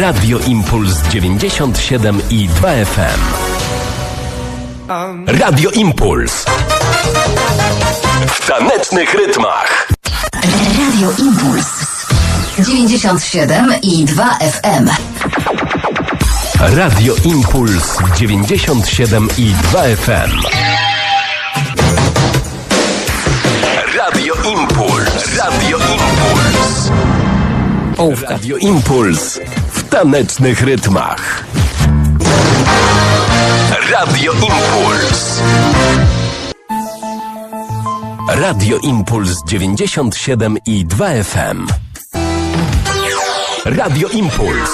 Radio Impuls 97 i 2 FM. Radio Impuls. W tanecznych rytmach. Radio Impuls 97 i 2 FM. Radio Impuls 97 i 2 FM. Radio Impuls. Radio Impuls. Ołówka. Radio Impuls tanecznych rytmach. Radio Impuls. Radio Impuls 97 i 2 FM. Radio Impuls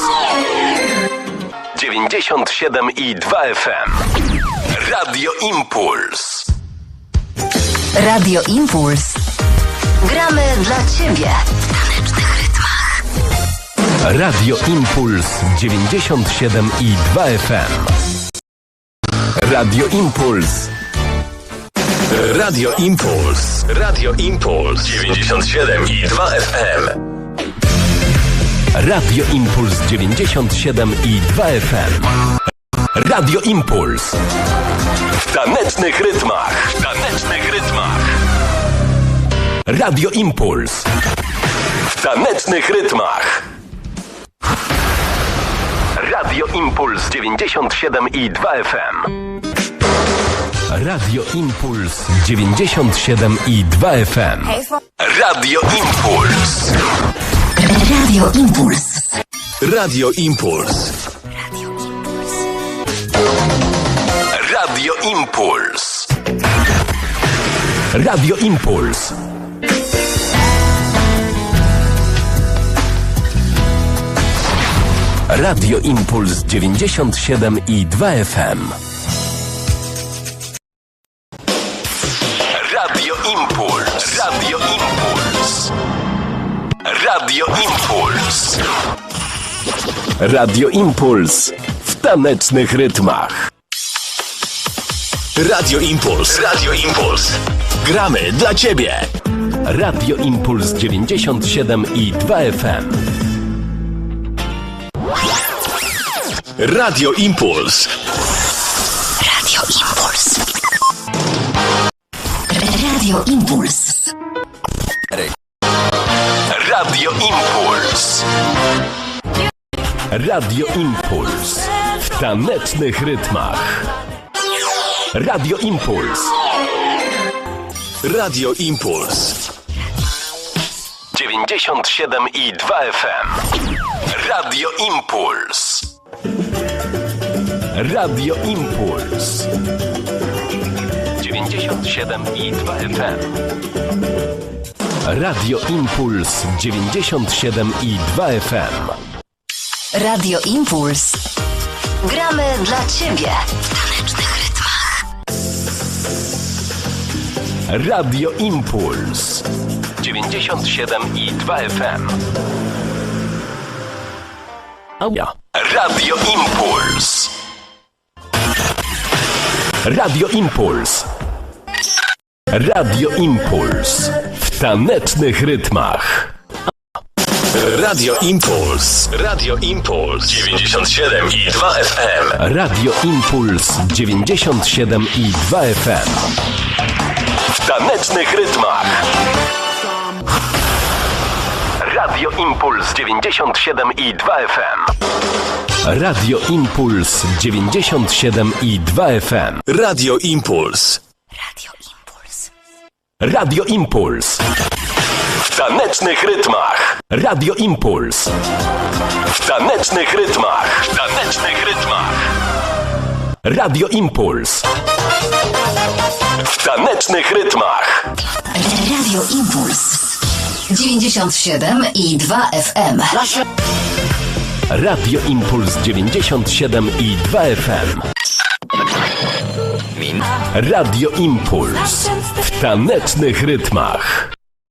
97 i 2 FM. Radio Impuls. Radio Impuls. Gramy dla Ciebie. Rytmach. Radio Impuls 97 i 2 FM. Radio Impuls. Radio Impuls. Radio Impuls 97 i 2 FM. Radio Impuls 97 i 2 FM. Radio Impuls. W tanecznych rytmach. W tanecznych rytmach. Radio Impuls. W tanecznych rytmach. Radio Impuls 97 i 2 FM. Radio Impuls 97 i 2 FM. Radio Impuls. Radio Impuls. Radio Impuls. Radio Impuls. Radio Impuls. Radio Impuls 97 i 2 FM. Radio Impuls. Radio Impuls. Radio Impuls. Radio Impuls w tanecznych rytmach. Radio Impuls. Radio Impuls. Gramy dla Ciebie. Radio Impuls 97 i 2 FM. Radio Impuls. Radio Impuls. Radio Impuls. Radio Impuls. Radio Impuls w tanecznych rytmach. Radio Impuls. Radio Impuls. 97 i 2 FM. Radio Impuls. Radio Impuls. 97 i 2 FM. Radio Impuls 97 i 2 FM. Radio Impuls. Gramy dla Ciebie. W tanecznych rytmach. Radio Impuls 97 i 2 FM. Auja. Radio Impuls. Radio Impuls. Radio Impuls w tanecznych rytmach. Radio Impuls. Radio Impuls. 97 i 2 FM. Radio Impuls 97 i 2 FM. W tanecznych rytmach. Radio Impuls 97 i 2 FM. Radio Impuls 97 i 2 FM. Radio Impuls. Radio Impuls. Radio Impuls. W tanecznych rytmach. Radio Impuls. W tanecznych rytmach. W tanecznych rytmach. Radio Impuls. W tanecznych rytmach. Radio Impuls. 97 i 2 FM. Radio Impuls 97 i 2 FM. Radio Impuls. W tanecznych rytmach.